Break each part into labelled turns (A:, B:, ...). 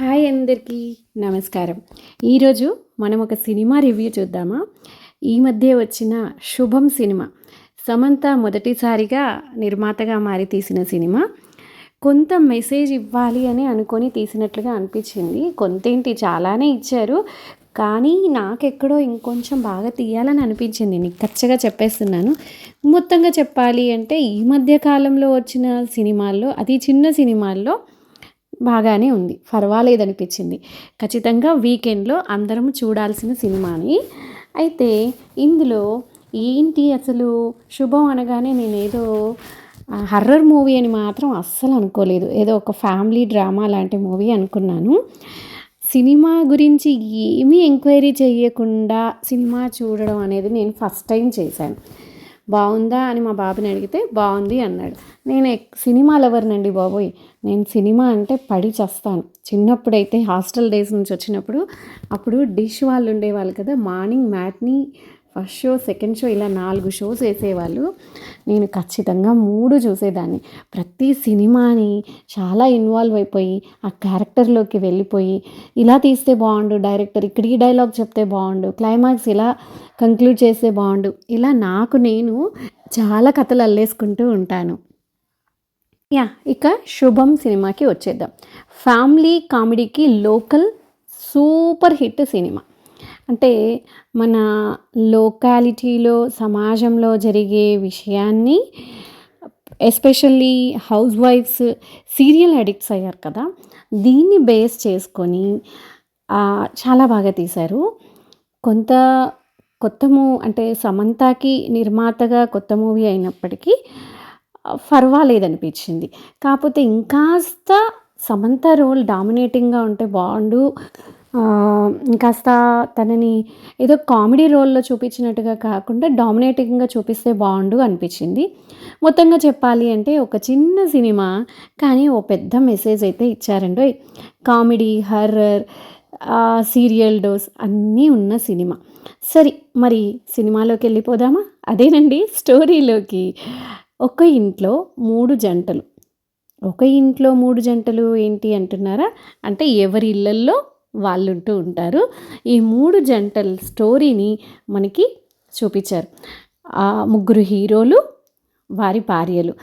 A: Hi అందరికీ నమస్కారం. ఈరోజు మనం ఒక సినిమా రివ్యూ చూద్దామా? ఈ మధ్య వచ్చిన శుభం సినిమా. సమంత మొదటిసారిగా నిర్మాతగా మారి తీసిన సినిమా. కొంత మెసేజ్ ఇవ్వాలి అని అనుకొని తీసినట్లుగా అనిపించింది. కొంతేంటి చాలానే ఇచ్చారు. కానీ నాకెక్కడో ఇంకొంచెం బాగా తీయాలని అనిపించింది. నిక్కచ్చగా చెప్పేస్తున్నాను. మొత్తంగా చెప్పాలి అంటే ఈ మధ్య కాలంలో వచ్చిన సినిమాల్లో అది చిన్న సినిమాల్లో బాగానే ఉంది. పర్వాలేదనిపించింది. ఖచ్చితంగా వీకెండ్లో అందరం చూడాల్సిన సినిమాని. అయితే ఇందులో ఏంటి అసలు? శుభం అనగానే నేనేదో హర్రర్ మూవీ అని మాత్రం అస్సలు అనుకోలేదు. ఏదో ఒక ఫ్యామిలీ డ్రామా లాంటి మూవీ అనుకున్నాను. సినిమా గురించి ఏమీ ఎంక్వైరీ చేయకుండా సినిమా చూడడం అనేది నేను ఫస్ట్ టైం చేశాను. బాగుందా అని మా బాబుని అడిగితే బాగుంది అన్నాడు. నేను ఎక్- సినిమా లవర్నండి బాబోయ్. నేను సినిమా అంటే పడి చేస్తాను. చిన్నప్పుడైతే హాస్టల్ డేస్ నుంచి వచ్చినప్పుడు అప్పుడు డిష్ వాళ్ళు ఉండేవాళ్ళు కదా morning matinee first show second show ఇలా నాలుగు షోస్ వేసేవాళ్ళు. నేను ఖచ్చితంగా మూడు చూసేదాన్ని. ప్రతి సినిమాని చాలా ఇన్వాల్వ్ అయిపోయి ఆ క్యారెక్టర్లోకి వెళ్ళిపోయి ఇలా తీస్తే బాగుండు డైరెక్టర్ ఇక్కడ ఈ డైలాగ్ చెప్తే బాగుండు క్లైమాక్స్ ఇలా కంక్లూడ్ చేస్తే బాగుండు ఇలా నాకు నేను చాలా కథలు అల్లేసుకుంటూ ఉంటాను. యా ఇక శుభం సినిమాకి వచ్చేద్దాం. ఫ్యామిలీ కామెడీకి లోకల్ సూపర్ హిట్ సినిమా. అంటే మన లోకాలిటీలో సమాజంలో జరిగే విషయాన్ని ఎస్పెషల్లీ హౌస్ వైఫ్స్ సీరియల్ అడిక్ట్స్ అయ్యారు కదా? దీన్ని బేస్ చేసుకొని చాలా బాగా తీశారు. కొంత కొత్త మూ అంటే సమంతకి నిర్మాతగా కొత్త మూవీ అయినప్పటికీ పర్వాలేదనిపించింది కాకపోతే ఇంకాస్త సమంత రోల్ డామినేటింగ్గా ఉంటే బాగుండు. కాస్త తనని ఏదో కామెడీ రోల్లో చూపించినట్టుగా కాకుండా డామినేటింగ్గా చూపిస్తే బాగుండు అనిపించింది. మొత్తంగా చెప్పాలి అంటే ఒక చిన్న సినిమా కానీ ఓ పెద్ద మెసేజ్ అయితే ఇచ్చారండి. కామెడీ హర్రర్ సీరియల్ డోస్ అన్నీ ఉన్న సినిమా. సరే మరి సినిమాలోకి వెళ్ళిపోదామా? అదేనండి స్టోరీలోకి. ఒక ఇంట్లో మూడు జంటలు. ఒక ఇంట్లో మూడు జంటలు ఏంటి అంటున్నారా? అంటే ఎవరి ఇళ్ళల్లో వాళ్ళుంటూ ఉంటారు. ఈ మూడు జంటల స్టోరీని మనకి చూపించారు. ఆ ముగ్గురు హీరోలు వారి భార్యలు.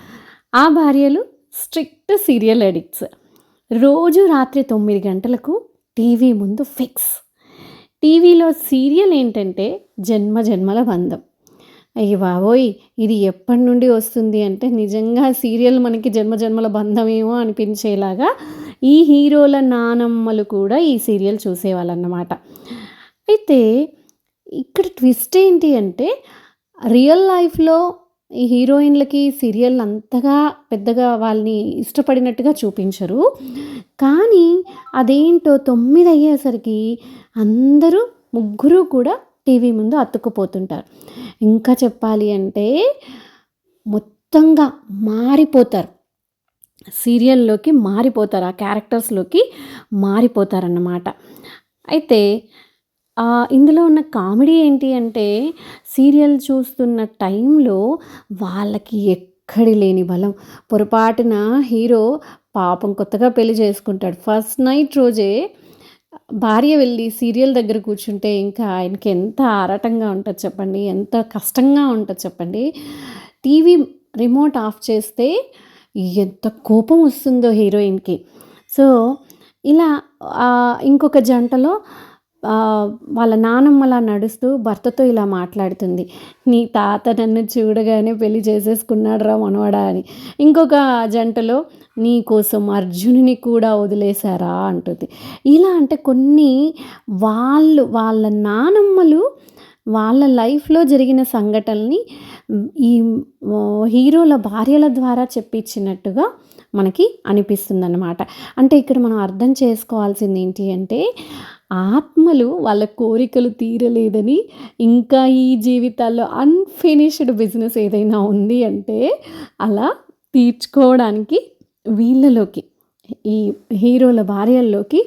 A: ఆ భార్యలు స్ట్రిక్ట్ సీరియల్ అడిక్ట్స్ రోజు రాత్రి తొమ్మిది గంటలకు టీవీ ముందు ఫిక్స్. టీవీలో సీరియల్ ఏంటంటే జన్మ జన్మల బంధం. అయ్యి బాబోయ్ ఇది ఎప్పటి నుండి వస్తుంది అంటే నిజంగా సీరియల్ మనకి జన్మ జన్మల బంధమేమో అనిపించేలాగా ఈ హీరోల నానమ్మలు కూడా ఈ సీరియల్ చూసేవాళ్ళన్నమాట. అయితే ఇక్కడ ట్విస్ట్ ఏంటి అంటే రియల్ లైఫ్లో ఈ హీరోయిన్లకి సీరియల్ అంతగా పెద్దగా వాళ్ళని ఇష్టపడినట్టుగా చూపించరు. కానీ అదేంటో తొమ్మిది అయ్యేసరికి అందరూ ముగ్గురు కూడా టీవీ ముందు అతుక్కుపోతుంటారు. ఇంకా చెప్పాలి అంటే మొత్తంగా మారిపోతారు. సీరియల్లోకి మారిపోతారు ఆ క్యారెక్టర్స్లోకి మారిపోతారన్నమాట. అయితే ఇందులో ఉన్న కామెడీ ఏంటి అంటే సీరియల్ చూస్తున్న టైంలో వాళ్ళకి ఎక్కడి లేని బలం. పొరపాటున హీరో పాపం కొత్తగా పెళ్ళి చేసుకుంటాడు. ఫస్ట్ నైట్ రోజే భార్య వెళ్ళి సీరియల్ దగ్గర కూర్చుంటే ఇంకా ఆయనకి ఎంత ఆరాటంగా ఉంటుంది చెప్పండి ఎంత కష్టంగా ఉంటుంది చెప్పండి. టీవీ రిమోట్ ఆఫ్ చేస్తే ఎంత కోపం వస్తుందో హీరోయిన్కి. సో ఇలా ఇంకొక జంటలో వాళ్ళ వాళ్ళ నానమ్మలా నడుస్తూ భర్తతో ఇలా మాట్లాడుతుంది. నీ తాత నన్ను చూడగానే పెళ్ళి చేసేసుకున్నాడు రా మనవడా అని. ఇంకొక జంటలో నీ కోసం అర్జునుని కూడా వదిలేశారా అంటుంది. ఇలా అంటే కొన్ని వాళ్ళు వాళ్ళ నానమ్మలు వాళ్ళ లైఫ్లో జరిగిన సంఘటనల్ని ఈ హీరోల భార్యల ద్వారా చెప్పించినట్టుగా మనకి అనిపిస్తుంది అనమాట అంటే ఇక్కడ మనం అర్థం చేసుకోవాల్సింది ఏంటి అంటే ఆత్మలు వాళ్ళ కోరికలు తీరలేదని ఇంకా ఈ జీవితాల్లో అన్ఫినిష్డ్ బిజినెస్ ఏదైనా ఉంది అంటే అలా తీర్చుకోవడానికి వీళ్ళలోకి ఈ హీరోల భార్యల్లోకి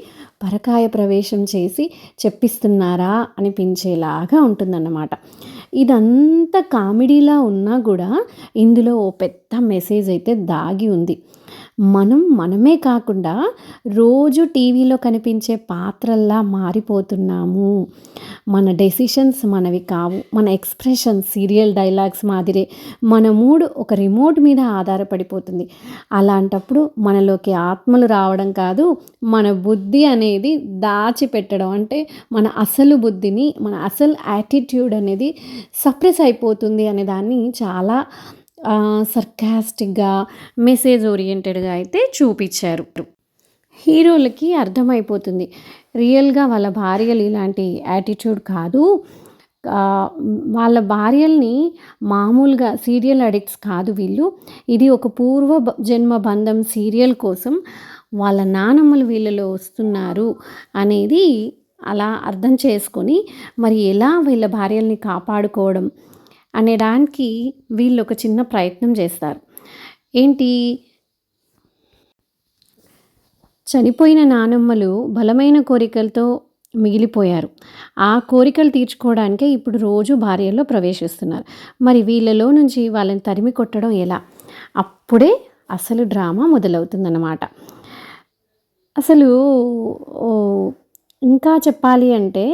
A: పరకాయ ప్రవేశం చేసి చెప్పిస్తున్నారా అనిపించేలాగా ఉంటుందన్నమాట. ఇదంతా కామెడీలా ఉన్నా కూడా ఇందులో ఓ పెద్ద మెసేజ్ అయితే దాగి ఉంది. మనం మనమే కాకుండా రోజు టీవీలో కనిపించే పాత్రల్లా మారిపోతున్నాము. మన డెసిషన్స్ మనవి కావు. మన ఎక్స్ప్రెషన్ సీరియల్ డైలాగ్స్ మాదిరే మన మూడ్ ఒక రిమోట్ మీద ఆధారపడిపోతుంది. అలాంటప్పుడు మనలోకి ఆత్మలు రావడం కాదు మన బుద్ధి అనేది దాచిపెట్టడం. అంటే మన అసలు బుద్ధిని మన అసలు యాటిట్యూడ్ అనేది సప్రెస్ అయిపోతుంది అనే దాన్ని చాలా సర్కాస్టిక్గా మెసేజ్ ఓరియంటెడ్గా అయితే చూపించారు. హీరోలకి అర్థమైపోతుంది. రియల్గా వాళ్ళ భార్యలు ఇలాంటి యాటిట్యూడ్ కాదు. వాళ్ళ భార్యల్ని మామూలుగా సీరియల్ అడిక్ట్స్ కాదు వీళ్ళు. ఇది ఒక పూర్వ జన్మ బంధం సీరియల్ కోసం వాళ్ళ నానమ్మలు వీళ్ళలో వస్తున్నారు అనేది అలా అర్థం చేసుకొని మరి ఎలా వీళ్ళ భార్యల్ని కాపాడుకోవడం అనేదానికి వీళ్ళు ఒక చిన్న ప్రయత్నం చేస్తారు. ఏంటి? చనిపోయిన నానమ్మలు బలమైన కోరికలతో మిగిలిపోయారు. ఆ కోరికలు తీర్చుకోవడానికే ఇప్పుడు రోజు భార్యలో ప్రవేశిస్తున్నారు. మరి వీళ్ళలో నుంచి వాళ్ళని తరిమి కొట్టడం ఎలా? అప్పుడే అసలు డ్రామా మొదలవుతుందన్నమాట. అసలు ఇంకా చెప్పాలి అంటే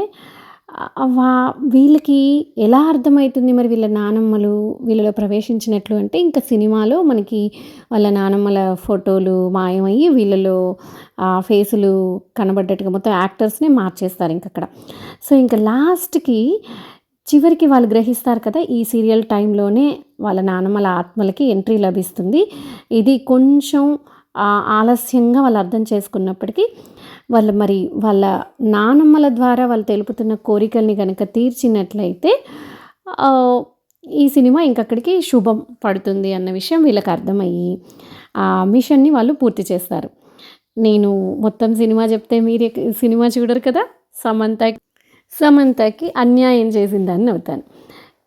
A: వా వీళ్ళకి ఎలా అర్థమవుతుంది మరి వీళ్ళ నానమ్మలు వీళ్ళలో ప్రవేశించినట్లు అంటే ఇంకా సినిమాలో మనకి వాళ్ళ నానమ్మల ఫోటోలు మాయమయ్యి వీళ్ళలో ఆ ఫేసులు కనబడ్డట్టుగా మొత్తం యాక్టర్స్ని మార్చేస్తారు ఇంక అక్కడ సో ఇంకా లాస్ట్కి చివరికి వాళ్ళు గ్రహిస్తారు కదా ఈ సీరియల్ టైంలోనే వాళ్ళ నానమ్మల ఆత్మలకి ఎంట్రీ లభిస్తుంది. ఇది కొంచెం ఆలస్యంగా వాళ్ళు అర్థం చేసుకున్నప్పటికీ వాళ్ళు మరి వాళ్ళ నానమ్మల ద్వారా వాళ్ళు తెలుపుతున్న కోరికల్ని కనుక తీర్చినట్లయితే ఈ సినిమా ఇంకక్కడికి శుభం పడుతుంది అన్న విషయం వీళ్ళకి అర్థమయ్యి ఆ మిషన్ని వాళ్ళు పూర్తి చేస్తారు. నేను మొత్తం సినిమా చెప్తే మీరు సినిమా చూడరు కదా? సమంత సమంతకి అన్యాయం చేసిందని అవుతాను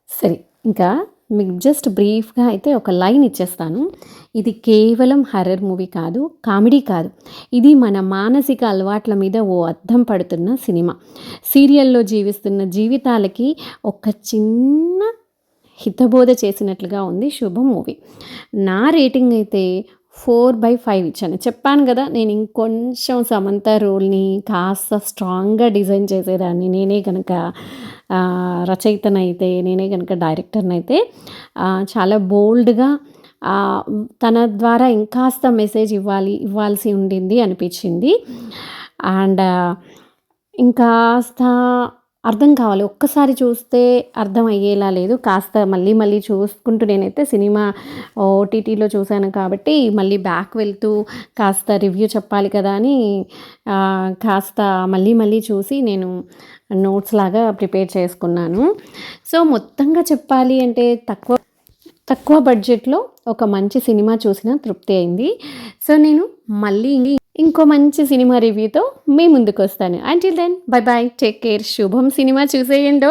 A: సరే ఇంకా మీకు జస్ట్ బ్రీఫ్గా అయితే ఒక లైన్ ఇచ్చేస్తాను. ఇది కేవలం హర్రర్ మూవీ కాదు కామెడీ కాదు. ఇది మన మానసిక అలవాట్ల మీద ఓ అర్థం పడుతున్న సినిమా. సీరియల్లో జీవిస్తున్న జీవితాలకి ఒక చిన్న హితబోధ చేసినట్లుగా ఉంది శుభ మూవీ. నా రేటింగ్ అయితే ఫోర్ బై ఫైవ్ ఇచ్చాను. చెప్పాను కదా నేను ఇంకొంచెం సమంత రోల్ని కాస్త స్ట్రాంగ్గా డిజైన్ చేసేదాన్ని. నేనే కనుక రచయితనైతే నేనే కనుక డైరెక్టర్నైతే చాలా బోల్డ్గా తన ద్వారా ఇంకాస్త మెసేజ్ ఇవ్వాలి ఇవ్వాల్సి ఉండింది అనిపించింది. అండ్ ఇంకాస్త అర్థం కావాలి. ఒక్కసారి చూస్తే అర్థం అయ్యేలా లేదు. కాస్త మళ్ళీ మళ్ళీ చూసుకుంటూ నేనైతే సినిమా ఓటీటీలో చూశాను కాబట్టి మళ్ళీ బ్యాక్ వెళ్తూ కాస్త రివ్యూ చెప్పాలి కదా అని కాస్త మళ్ళీ మళ్ళీ చూసి నేను నోట్స్ లాగా ప్రిపేర్ చేసుకున్నాను. సో మొత్తంగా చెప్పాలి అంటే తక్కువ తక్కువ బడ్జెట్లో ఒక మంచి సినిమా చూసిన తృప్తి అయింది. సో నేను మళ్ళీ ఇంకో మంచి సినిమా రివ్యూతో మీ ముందుకు వస్తాను until then bye bye take care Shubham cinema చూసేయండి